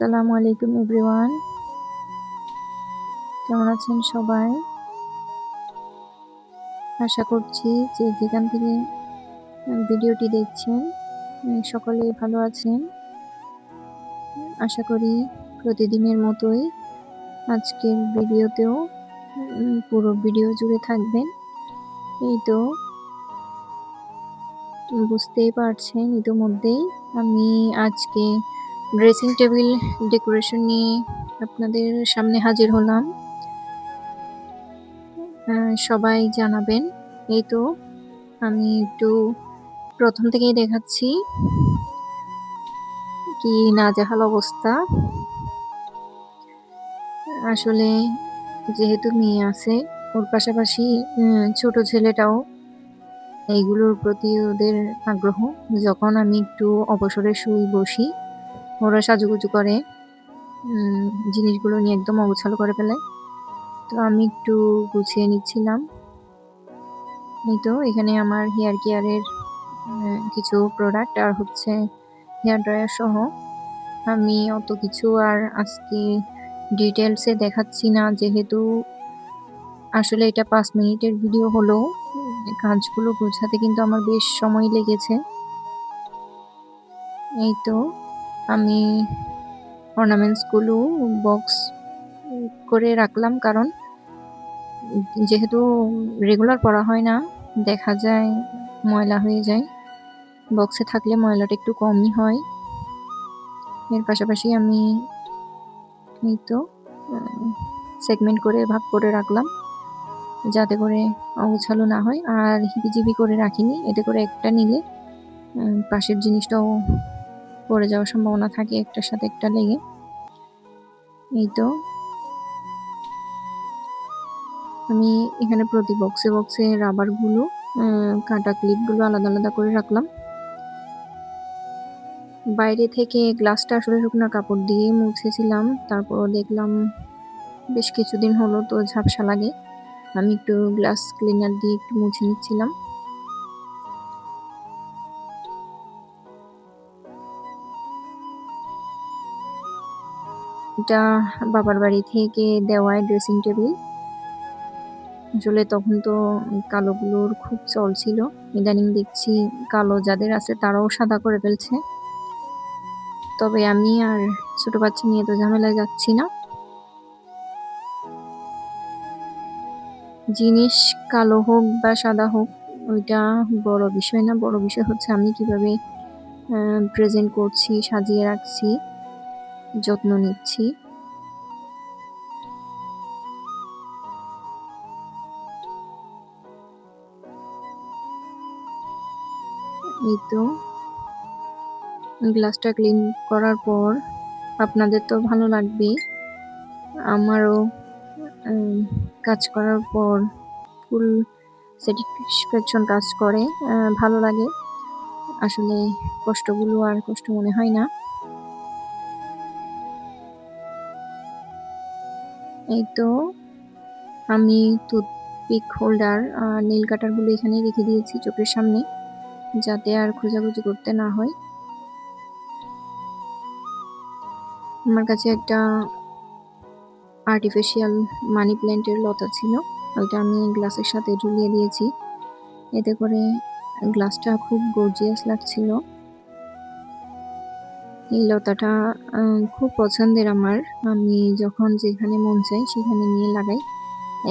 আসসালামু আলাইকুম এভরিওয়ান। কেমন আছেন সবাই? আশা করছি যে যেখান থেকে ভিডিওটি দেখছেন সকলে ভালো আছেন। আশা করি প্রতিদিনের মতোই আজকের ভিডিওতেও পুরো ভিডিও জুড়ে থাকবেন। এই তো, বুঝতেই পারছেন, ইতিমধ্যেই আমি আজকে ড্রেসিং টেবিল ডেকোরেশন নিয়ে আপনাদের সামনে হাজির হলাম। সবাই জানাবেন। এই তো, আমি একটু প্রথম থেকেই দেখাচ্ছি কি নাজেহাল অবস্থা। আসলে যেহেতু মেয়ে আছে, ওর পাশাপাশি ছোট ছেলেটাও, এইগুলোর প্রতি ওদের আগ্রহ। যখন আমি একটু অবসরে শুই বসি ওরা সাজুগুজু করে জিনিসগুলো নিয়ে একদম অগোছালো করে ফেলে। তো আমি একটু গুছিয়ে নিচ্ছিলাম। এই তো, এখানে আমার হেয়ার কেয়ারের কিছু প্রোডাক্ট আর হচ্ছে হেয়ার ড্রায়ার সহ আমি অত কিছু আর আজকে ডিটেলসে দেখাচ্ছি না। যেহেতু আসলে এটা পাঁচ মিনিটের ভিডিও হলো, কাজগুলো গোছাতে কিন্তু আমার বেশ সময় লেগেছে। এই তো আমি অর্নামেন্টসগুলো বক্স করে রাখলাম কারণ যেহেতু রেগুলার পরা হয় না, দেখা যায় ময়লা হয়ে যায়। বক্সে থাকলে ময়লাটা একটু কমই হয়। এর পাশাপাশি আমি এই তো সেগমেন্ট করে ভাগ করে রাখলাম যাতে করে অগোছালো না হয়। আর হিবিজিবি করে রাখিনি, এতে করে একটা নিলে পাশের জিনিসটাও পড়ে যাওয়ার সম্ভাবনা থাকে একটার সাথে একটা লেগে। এই তো আমি এখানে প্রতি বক্সে বক্সে রাবারগুলো কাটা ক্লিপগুলো আলাদা আলাদা করে রাখলাম। বাইরে থেকে গ্লাসটা আসলে শুকনো কাপড় দিয়ে মুছেছিলাম। তারপর দেখলাম বেশ কিছুদিন হলো তো ঝাপসা লাগে। আমি একটু গ্লাস ক্লিনার দিয়ে একটু মুছে নিচ্ছিলাম। এটা বাবার বাড়ি থেকে দেওয়ায় ড্রেসিং টেবিল আসলে তখন তো কালোগুলোর খুব চল ছিল। ইদানিং দেখছি কালো যাদের আছে তারাও সাদা করে ফেলছে। তবে আমি আর ছোট বাচ্চা নিয়ে তো ঝামেলায় যাচ্ছি না। জিনিস কালো হোক বা সাদা হোক, ওইটা বড় বিষয় না। বড় বিষয় হচ্ছে আমি কীভাবে প্রেজেন্ট করছি, সাজিয়ে রাখছি। যত্ন নিচ্ছি। এই তো। গ্লাসটা ক্লিন করার পর আপনাদের তো ভালো লাগবে আমারও কাজ করার পর ফুল স্যাটিসফ্যাকশন কাজ করে ভালো লাগে। আসলে কষ্টগুলো আর কষ্ট মনে হয় না। এই তো আমি টুথপিক হোল্ডার আর নীল কাটারগুলো এখানে রেখে দিয়েছি চোখের সামনে, যাতে আর খোঁজাখুঁজি করতে না হয়। আমার কাছে একটা আর্টিফিশিয়াল মানি প্ল্যান্টের লতা ছিল ওইটা আমি গ্লাসের সাথে ঝুলিয়ে দিয়েছি। এতে করে গ্লাসটা খুব গর্জিয়াস লাগছিল। এই লতাটা খুব পছন্দের আমার। আমি যখন যেখানে মন চাই সেখানে নিয়ে লাগাই।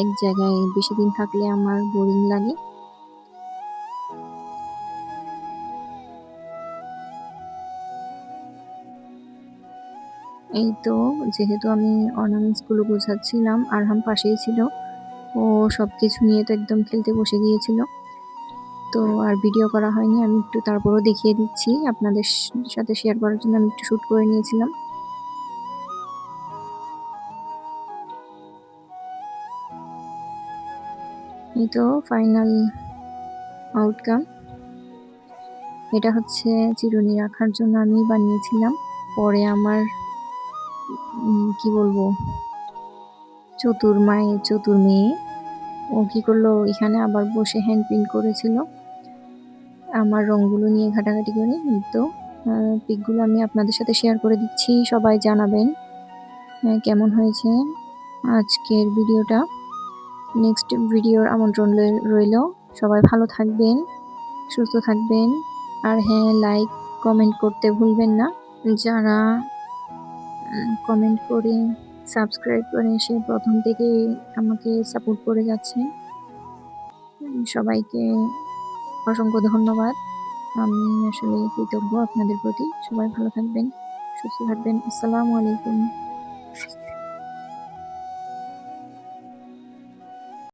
এক জায়গায় বেশি দিন থাকলে আমার বোরিং লাগে। এই তো, যেহেতু আমি অর্নামেন্টসগুলো গোছাচ্ছিলাম, আরহাম পাশেই ছিল। ও সব কিছু নিয়ে তো একদম খেলতে বসে গিয়েছিল। তো আর ভিডিও করা হয়নি, আমি একটু তারপরও দেখিয়ে দিচ্ছি। আপনাদের সাথে শেয়ার করার জন্য আমি একটু শ্যুট করে নিয়েছিলাম। এই তো ফাইনাল আউটকাম এটা হচ্ছে চিরুনি রাখার জন্য আমি বানিয়েছিলাম। পরে আমার কি বলব, চতুর মায়ের, চতুর মেয়ে। ও কী করল, এখানে আবার বসে হ্যান্ড প্রিন্ট করেছিল। আমার রঙগুলো নিয়ে ঘাটাঘাটি করে তো। পিকগুলো আমি আপনাদের সাথে শেয়ার করে দিচ্ছি, সবাই জানাবেন কেমন হয়েছে আজকের ভিডিওটা। নেক্সট ভিডিওর আমন্ত্রণ রইল। সবাই ভালো থাকবেন, সুস্থ থাকবেন, আর হ্যাঁ লাইক কমেন্ট করতে ভুলবেন না। যারা কমেন্ট করে সাবস্ক্রাইব করে সে প্রথম থেকে আমাকে সাপোর্ট করে যাচ্ছে। সবাইকে অসংখ্য ধন্যবাদ। আমি আসলে কৃতজ্ঞ আপনাদের প্রতি। সবাই ভালো থাকবেন সুস্থ থাকবেন। আসসালামু আলাইকুম।